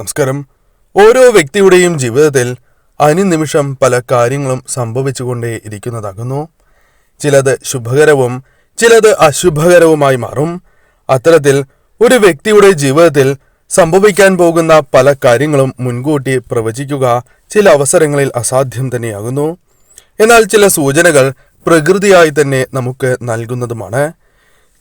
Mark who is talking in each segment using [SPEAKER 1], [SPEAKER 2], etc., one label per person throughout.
[SPEAKER 1] നമസ്കാരം. ഓരോ വ്യക്തിയുടെയും ജീവിതത്തിൽ അനുനിമിഷം പല കാര്യങ്ങളും സംഭവിച്ചുകൊണ്ടേ ഇരിക്കുന്നതാകുന്നു. ചിലത് ശുഭകരവും ചിലത് അശുഭകരവുമായി മാറും. അത്തരത്തിൽ ഒരു വ്യക്തിയുടെ ജീവിതത്തിൽ സംഭവിക്കാൻ പോകുന്ന പല കാര്യങ്ങളും മുൻകൂട്ടി പ്രവചിക്കുക ചില അവസരങ്ങളിൽ അസാധ്യം തന്നെയാകുന്നു. എന്നാൽ ചില സൂചനകൾ പ്രകൃതിയായി തന്നെ നമുക്ക് നൽകുന്നതുമാണ്.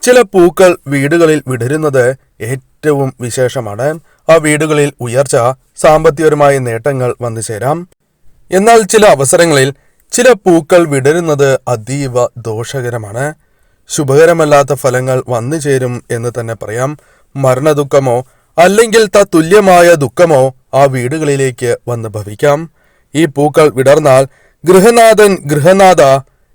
[SPEAKER 1] ചില പൂക്കൾ വീടുകളിൽ വിടരുന്നത് ഏറ്റവും വിശേഷമാണ്. ആ വീടുകളിൽ ഉയർച്ച സാമ്പത്തികപരമായ നേട്ടങ്ങൾ വന്നു ചേരാം എന്നാൽ ചില അവസരങ്ങളിൽ ചില പൂക്കൾ വിടരുന്നത് അതീവ ദോഷകരമാണ്. ശുഭകരമല്ലാത്ത ഫലങ്ങൾ വന്നു ചേരും എന്ന് തന്നെ പറയാം. മരണദുഃഖമോ അല്ലെങ്കിൽ തത്തുല്യമായ ദുഃഖമോ ആ വീടുകളിലേക്ക് വന്ന് ഭവിക്കാം. ഈ പൂക്കൾ വിടർന്നാൽ ഗൃഹനാഥൻ ഗൃഹനാഥ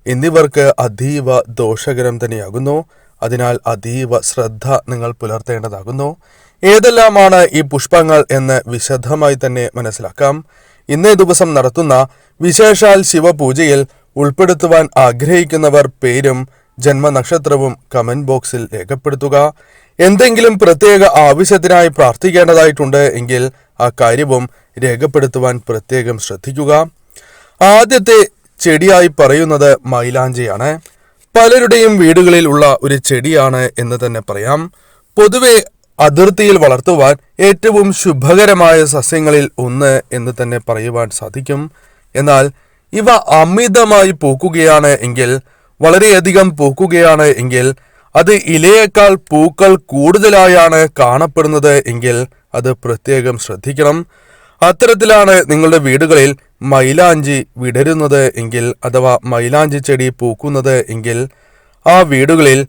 [SPEAKER 1] എന്നിവർക്ക് അതീവ ദോഷകരം തന്നെയാകുന്നു. അതിനാൽ അതീവ ശ്രദ്ധ നിങ്ങൾ പുലർത്തേണ്ടതാകുന്നു. ഏതെല്ലാമാണ് ഈ പുഷ്പങ്ങൾ എന്ന് വിശദമായി തന്നെ മനസ്സിലാക്കാം. ഇന്നേ ദിവസം നടത്തുന്ന വിശേഷാൽ ശിവപൂജയിൽ ഉൾപ്പെടുത്തുവാൻ ആഗ്രഹിക്കുന്നവർ പേരും ജന്മനക്ഷത്രവും കമന്റ് ബോക്സിൽ രേഖപ്പെടുത്തുക. എന്തെങ്കിലും പ്രത്യേക ആവശ്യത്തിനായി പ്രാർത്ഥിക്കേണ്ടതായിട്ടുണ്ട് എങ്കിൽ ആ കാര്യവും രേഖപ്പെടുത്തുവാൻ പ്രത്യേകം ശ്രദ്ധിക്കുക. ആദ്യത്തെ ചെടിയായി പറയുന്നത് മൈലാഞ്ചിയാണ്. പലരുടെയും വീടുകളിൽ ഉള്ള ഒരു ചെടിയാണ് എന്ന് തന്നെ പറയാം. പൊതുവെ അതിർത്തിയിൽ വളർത്തുവാൻ ഏറ്റവും ശുഭകരമായ സസ്യങ്ങളിൽ ഒന്ന് എന്ന് തന്നെ പറയുവാൻ സാധിക്കും. എന്നാൽ ഇവ അമിതമായി പൂക്കുകയാണ് എങ്കിൽ വളരെയധികം പൂക്കുകയാണ് എങ്കിൽ അത് ഇലയേക്കാൾ പൂക്കൾ കൂടുതലായാണ് കാണപ്പെടുന്നത് എങ്കിൽ അത് പ്രത്യേകം ശ്രദ്ധിക്കണം. അത്തരത്തിലാണ് നിങ്ങളുടെ വീടുകളിൽ മൈലാഞ്ചി വിടരുന്നത് എങ്കിൽ അഥവാ മൈലാഞ്ചി ചെടി പൂക്കുന്നത് എങ്കിൽ ആ വീടുകളിൽ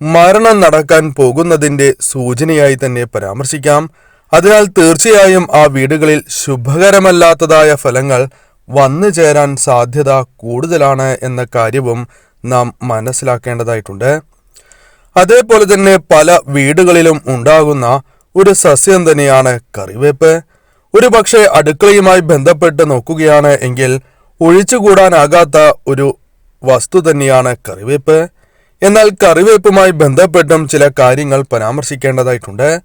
[SPEAKER 1] മരണം നടക്കാൻ പോകുന്നതിന്റെ സൂചനയായി തന്നെ പരാമർശിക്കാം. അതിനാൽ തീർച്ചയായും ആ വീടുകളിൽ ശുഭകരമല്ലാത്തതായ ഫലങ്ങൾ വന്നു ചേരാൻ സാധ്യത കൂടുതലാണ് എന്ന കാര്യവും നാം മനസ്സിലാക്കേണ്ടതായിട്ടുണ്ട്. അതേപോലെ തന്നെ പല വീടുകളിലും ഉണ്ടാകുന്ന ഒരു സസ്യം തന്നെയാണ് കറിവേപ്പ്. ഒരു പക്ഷേ അടുക്കളയുമായി ബന്ധപ്പെട്ട് നോക്കുകയാണ് എങ്കിൽ ഒഴിച്ചുകൂടാനാകാത്ത ഒരു വസ്തു തന്നെയാണ് കറിവേപ്പ്. എന്നാൽ കറിവേപ്പുമായി ബന്ധപ്പെട്ടും ചില കാര്യങ്ങൾ പരാമർശിക്കേണ്ടതായിട്ടുണ്ട്.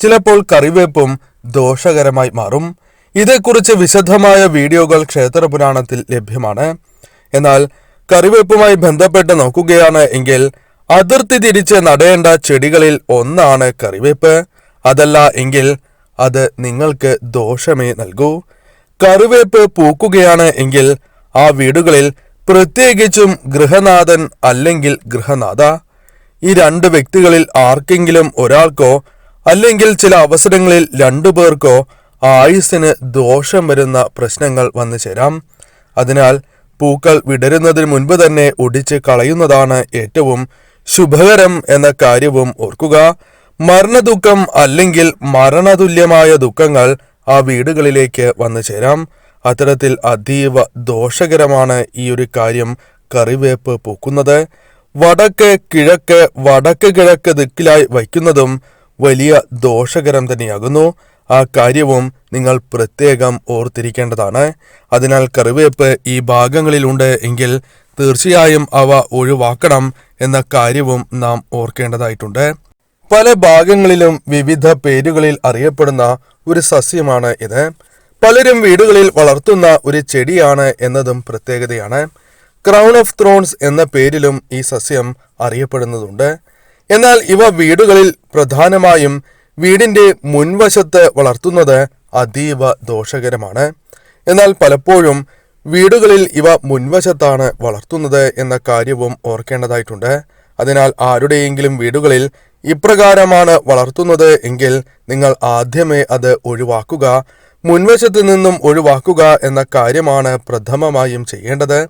[SPEAKER 1] ചിലപ്പോൾ കറിവേപ്പും ദോഷകരമായി മാറും. ഇതേക്കുറിച്ച് വിശദമായ വീഡിയോകൾ ക്ഷേത്രപുരാണത്തിൽ ലഭ്യമാണ്. എന്നാൽ കറിവേപ്പുമായി ബന്ധപ്പെട്ട് നോക്കുകയാണ് എങ്കിൽ അതിർത്തി തിരിച്ച് നടേണ്ട ചെടികളിൽ ഒന്നാണ് കറിവേപ്പ്. അതല്ല എങ്കിൽ അത് നിങ്ങൾക്ക് ദോഷമേ നൽകൂ. കറിവേപ്പ് പൂക്കുകയാണ് എങ്കിൽ ആ വീടുകളിൽ പ്രത്യേകിച്ചും ഗൃഹനാഥൻ അല്ലെങ്കിൽ ഗൃഹനാഥ ഈ രണ്ട് വ്യക്തികളിൽ ആർക്കെങ്കിലും ഒരാൾക്കോ അല്ലെങ്കിൽ ചില അവസരങ്ങളിൽ രണ്ടു പേർക്കോ ആയുസ്സിന് ദോഷം വരുന്ന പ്രശ്നങ്ങൾ വന്നു ചേരാം. അതിനാൽ പൂക്കൾ വിടരുന്നതിന് മുൻപ് തന്നെ ഒടിച്ച് കളയുന്നതാണ് ഏറ്റവും ശുഭകരം എന്ന കാര്യവും ഓർക്കുക. മരണദുഃഖം അല്ലെങ്കിൽ മരണതുല്യമായ ദുഃഖങ്ങൾ ആ വീടുകളിലേക്ക് വന്നു ചേരാം. അത്തരത്തിൽ അതീവ ദോഷകരമാണ് ഈ ഒരു കാര്യം കറിവേപ്പ് പൂക്കുന്നത്. വടക്ക് കിഴക്ക് വടക്ക് കിഴക്ക് ദിക്കിലായി വയ്ക്കുന്നതും വലിയ ദോഷകരം തന്നെയാകുന്നു. ആ കാര്യവും നിങ്ങൾ പ്രത്യേകം ഓർത്തിരിക്കേണ്ടതാണ്. അതിനാൽ കറിവേപ്പ് ഈ ഭാഗങ്ങളിലുണ്ട് എങ്കിൽ തീർച്ചയായും അവ ഒഴിവാക്കണം എന്ന കാര്യവും നാം ഓർക്കേണ്ടതായിട്ടുണ്ട്. പല ഭാഗങ്ങളിലും വിവിധ പേരുകളിൽ അറിയപ്പെടുന്ന ഒരു സസ്യമാണ് ഇത്. പലരും വീടുകളിൽ വളർത്തുന്ന ഒരു ചെടിയാണ് എന്നതും പ്രത്യേകതയാണ്. ക്രൗൺ ഓഫ് ത്രോൺസ് എന്ന പേരിലും ഈ സസ്യം അറിയപ്പെടുന്നതുണ്ട് എന്നാൽ ഇവ വീടുകളിൽ പ്രധാനമായും വീടിന്റെ മുൻവശത്ത് വളർത്തുന്നത് അതീവ ദോഷകരമാണ്. എന്നാൽ പലപ്പോഴും വീടുകളിൽ ഇവ മുൻവശത്താണ് വളർത്തുന്നത് എന്ന കാര്യവും ഓർക്കേണ്ടതായിട്ടുണ്ട്. അതിനാൽ ആരുടെയെങ്കിലും വീടുകളിൽ ഇപ്രകാരമാണ് വളർത്തുന്നത് എങ്കിൽ നിങ്ങൾ ആദ്യമേ അത് ഒഴിവാക്കുക. മുൻവശത്ത് നിന്നും ഒഴിവാക്കുക എന്ന കാര്യമാണ് പ്രഥമമായും ചെയ്യേണ്ടത്.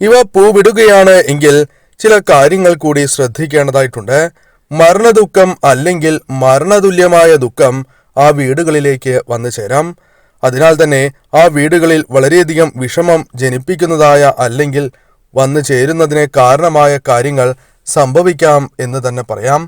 [SPEAKER 1] ഇവ പൂവിടുകയാണ് എങ്കിൽ ചില കാര്യങ്ങൾ കൂടി ശ്രദ്ധിക്കേണ്ടതായിട്ടുണ്ട്. മരണദുഃഖം അല്ലെങ്കിൽ മരണതുല്യമായ ദുഃഖം ആ വീടുകളിലേക്ക് വന്നു ചേരാം. അതിനാൽ തന്നെ ആ വീടുകളിൽ വളരെയധികം വിഷമം ജനിപ്പിക്കുന്നതായ അല്ലെങ്കിൽ വന്നു ചേരുന്നതിന് കാരണമായ കാര്യങ്ങൾ സംഭവിക്കാം എന്ന് തന്നെ പറയാം.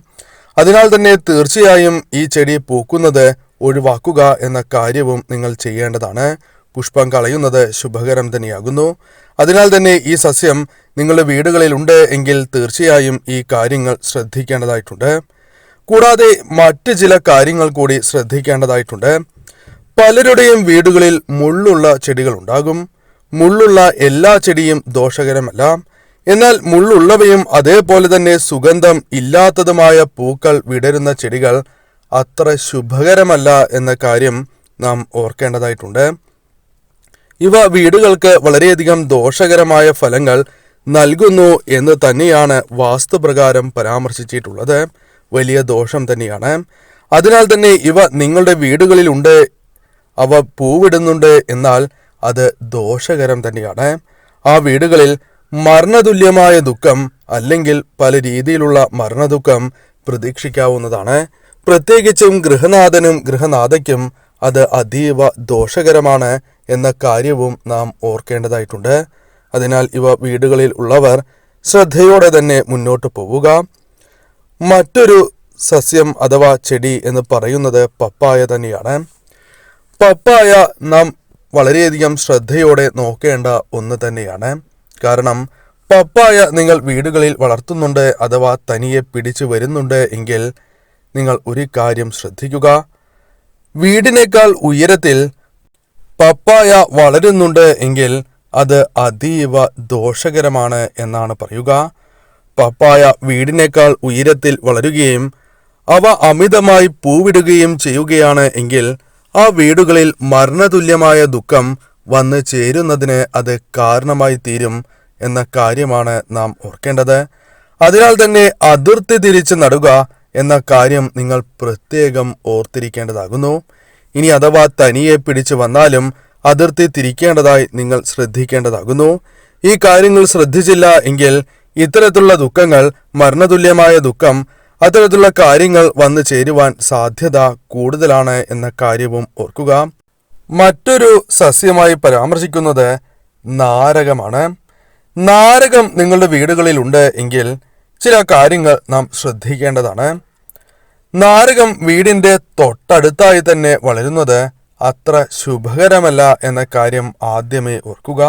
[SPEAKER 1] അതിനാൽ തന്നെ തീർച്ചയായും ഈ ചെടി പൂക്കുന്നത് ഒഴിവാക്കുക എന്ന കാര്യവും നിങ്ങൾ ചെയ്യേണ്ടതാണ്. പുഷ്പം കളയുന്നത് ശുഭകരം തന്നെയാകുന്നു. അതിനാൽ തന്നെ ഈ സസ്യം നിങ്ങളുടെ വീടുകളിൽ ഉണ്ട് എങ്കിൽ തീർച്ചയായും ഈ കാര്യങ്ങൾ ശ്രദ്ധിക്കേണ്ടതായിട്ടുണ്ട്. കൂടാതെ മറ്റ് ചില കാര്യങ്ങൾ കൂടി ശ്രദ്ധിക്കേണ്ടതായിട്ടുണ്ട്. പലരുടെയും വീടുകളിൽ മുള്ളുള്ള ചെടികൾ ഉണ്ടാകും. മുള്ളുള്ള എല്ലാ ചെടിയും ദോഷകരമല്ല. എന്നാൽ മുള്ളുള്ളവയും അതേപോലെ തന്നെ സുഗന്ധം ഇല്ലാത്തതുമായ പൂക്കൾ വിടരുന്ന ചെടികൾ അത്ര ശുഭകരമല്ല എന്ന കാര്യം നാം ഓർക്കേണ്ടതായിട്ടുണ്ട്. ഇവ വീടുകൾക്ക് വളരെയധികം ദോഷകരമായ ഫലങ്ങൾ നൽകുന്നു എന്ന് തന്നെയാണ് വാസ്തുപ്രകാരം പരാമർശിച്ചിട്ടുള്ളത്. വലിയ ദോഷം തന്നെയാണ്. അതിനാൽ തന്നെ ഇവ നിങ്ങളുടെ വീടുകളിലുണ്ട് അവ പൂവിടുന്നുണ്ട് എന്നാൽ അത് ദോഷകരം തന്നെയാണ്. ആ വീടുകളിൽ മരണതുല്യമായ ദുഃഖം അല്ലെങ്കിൽ പല രീതിയിലുള്ള മരണദുഃഖം പ്രതീക്ഷിക്കാവുന്നതാണ്. പ്രത്യേകിച്ചും ഗൃഹനാഥനും ഗൃഹനാഥയ്ക്കും അത് അതീവ ദോഷകരമാണ് എന്ന കാര്യവും നാം ഓർക്കേണ്ടതായിട്ടുണ്ട്. അതിനാൽ ഇവ വീടുകളിൽ ഉള്ളവർ ശ്രദ്ധയോടെ തന്നെ മുന്നോട്ട് പോവുക. മറ്റൊരു സസ്യം അഥവാ ചെടി എന്ന് പറയുന്നത് പപ്പായ തന്നെയാണ്. പപ്പായ നാം വളരെയധികം ശ്രദ്ധയോടെ നോക്കേണ്ട ഒന്ന് തന്നെയാണ്. കാരണം പപ്പായ നിങ്ങൾ വീടുകളിൽ വളർത്തുന്നുണ്ട് അഥവാ തനിയെ പിടിച്ചു വരുന്നുണ്ട് എങ്കിൽ നിങ്ങൾ ഒരു കാര്യം ശ്രദ്ധിക്കുക. വീടിനേക്കാൾ ഉയരത്തിൽ പപ്പായ വളരുന്നുണ്ട് എങ്കിൽ അത് അതീവ ദോഷകരമാണ് എന്നാണ് പറയുക. പപ്പായ വീടിനേക്കാൾ ഉയരത്തിൽ വളരുകയും അവ അമിതമായി പൂവിടുകയും ചെയ്യുകയാണ് എങ്കിൽ ആ വീടുകളിൽ മരണതുല്യമായ ദുഃഖം വന്നു ചേരുന്നതിന് അത് കാരണമായി തീരും എന്ന കാര്യമാണ് നാം ഓർക്കേണ്ടത്. അതിനാൽ തന്നെ അതിർത്തി തിരിച്ച് നടുക എന്ന കാര്യം നിങ്ങൾ പ്രത്യേകം ഓർത്തിരിക്കേണ്ടതാകുന്നു. ഇനി അഥവാ തനിയെ പിടിച്ചു വന്നാലും അതിർത്തി തിരിക്കേണ്ടതായി നിങ്ങൾ ശ്രദ്ധിക്കേണ്ടതാകുന്നു. ഈ കാര്യങ്ങൾ ശ്രദ്ധിച്ചില്ല എങ്കിൽ ഇത്തരത്തിലുള്ള ദുഃഖങ്ങൾ മരണതുല്യമായ ദുഃഖം അത്തരത്തിലുള്ള കാര്യങ്ങൾ വന്നു ചേരുവാൻ സാധ്യത കൂടുതലാണ് എന്ന കാര്യവും ഓർക്കുക. മറ്റൊരു സസ്യമായി പരാമർശിക്കുന്നത് നാരകമാണ്. നാരകം നിങ്ങളുടെ വീടുകളിൽ ഉണ്ട് എങ്കിൽ ചില കാര്യങ്ങൾ നാം ശ്രദ്ധിക്കേണ്ടതാണ്. നാരകം വീടിന്റെ തൊട്ടടുത്തായി തന്നെ വളരുന്നത് അത്ര ശുഭകരമല്ല എന്ന കാര്യം ആദ്യമേ ഓർക്കുക.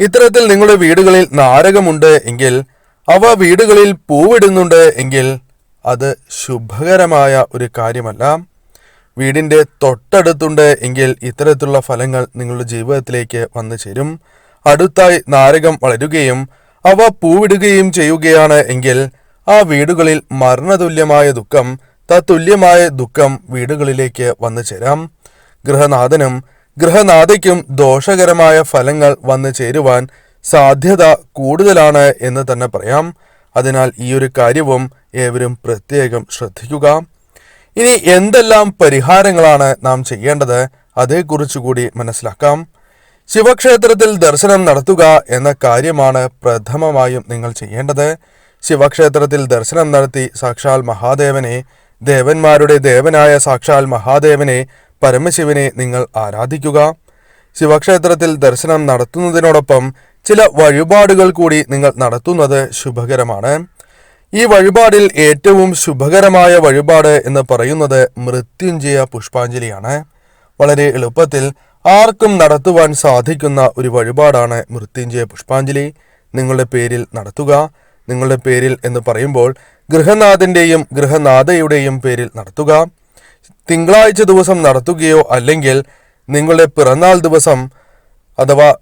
[SPEAKER 1] ഇത്തരത്തിൽ നിങ്ങളുടെ വീടുകളിൽ നാരകമുണ്ട് എങ്കിൽ അവ വീടുകളിൽ പൂവിടുന്നുണ്ട് എങ്കിൽ അത് ശുഭകരമായ ഒരു കാര്യമല്ല. വീടിന്റെ തൊട്ടടുത്തുണ്ട് എങ്കിൽ ഇത്തരത്തിലുള്ള ഫലങ്ങൾ നിങ്ങളുടെ ജീവിതത്തിലേക്ക് വന്നു ചേരും. അടുത്തായി നാരകം വളരുകയും അവ പൂവിടുകയും ചെയ്യുകയാണ് എങ്കിൽ ആ വീടുകളിൽ മരണതുല്യമായ ദുഃഖം തത്തുല്യമായ ദുഃഖം വീടുകളിലേക്ക് വന്നു ചേരാം. ഗൃഹനാഥനും ഗൃഹനാഥയ്ക്കും ദോഷകരമായ ഫലങ്ങൾ വന്നു ചേരുവാൻ സാധ്യത കൂടുതലാണ് എന്ന് തന്നെ പറയാം. അതിനാൽ ഈ ഒരു കാര്യവും ഏവരും പ്രത്യേകം ശ്രദ്ധിക്കുക. ഇനി എന്തെല്ലാം പരിഹാരങ്ങളാണ് നാം ചെയ്യേണ്ടത് അതേക്കുറിച്ച് കൂടി മനസ്സിലാക്കാം. ശിവക്ഷേത്രത്തിൽ ദർശനം നടത്തുക എന്ന കാര്യമാണ് പ്രഥമമായും നിങ്ങൾ ചെയ്യേണ്ടത്. ശിവക്ഷേത്രത്തിൽ ദർശനം നടത്തി സാക്ഷാൽ മഹാദേവനെ ദേവന്മാരുടെ ദേവനായ സാക്ഷാൽ മഹാദേവനെ പരമശിവനെ നിങ്ങൾ ആരാധിക്കുക. ശിവക്ഷേത്രത്തിൽ ദർശനം നടത്തുന്നതിനോടൊപ്പം ചില വഴിപാടുകൾ കൂടി നിങ്ങൾ നടത്തുന്നത് ശുഭകരമാണ്. ഈ വഴിപാടിൽ ഏറ്റവും ശുഭകരമായ വഴിപാട് എന്ന് പറയുന്നത് മൃത്യുഞ്ജയ പുഷ്പാഞ്ജലിയാണ്. വളരെ എളുപ്പത്തിൽ ആർക്കും നടത്തുവാൻ സാധിക്കുന്ന ഒരു വഴിപാടാണ് മൃത്യുഞ്ജയ പുഷ്പാഞ്ജലി. നിങ്ങളുടെ പേരിൽ നടത്തുക. നിങ്ങളുടെ പേരിൽ എന്ന് പറയുമ്പോൾ ഗൃഹനാഥന്റെയും ഗൃഹനാഥയുടെയും പേരിൽ നടത്തുക. തിങ്കളാഴ്ച ദിവസം നടത്തുകയോ അല്ലെങ്കിൽ നിങ്ങളുടെ പിറന്നാൾ ദിവസം അഥവാ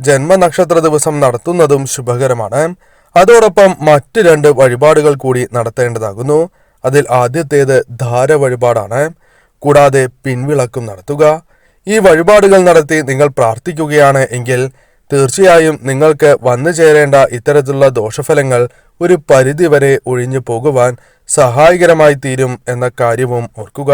[SPEAKER 1] ജന്മനക്ഷത്ര ദിവസം നടത്തുന്നതും ശുഭകരമാണ്. അതോടൊപ്പം മറ്റ് രണ്ട് വഴിപാടുകൾ കൂടി നടത്തേണ്ടതാകുന്നു. അതിൽ ആദ്യത്തേത് ധാര വഴിപാടാണ്. കൂടാതെ പിൻവിളക്കും നടത്തുക. ഈ വഴിപാടുകൾ നടത്തി നിങ്ങൾ പ്രാർത്ഥിക്കുകയാണ് എങ്കിൽ തീർച്ചയായും നിങ്ങൾക്ക് വന്നു ചേരേണ്ട ഇത്തരത്തിലുള്ള ദോഷഫലങ്ങൾ ഒരു പരിധിവരെ ഒഴിഞ്ഞു പോകുവാൻ സഹായകരമായി തീരും എന്ന കാര്യവും ഓർക്കുക.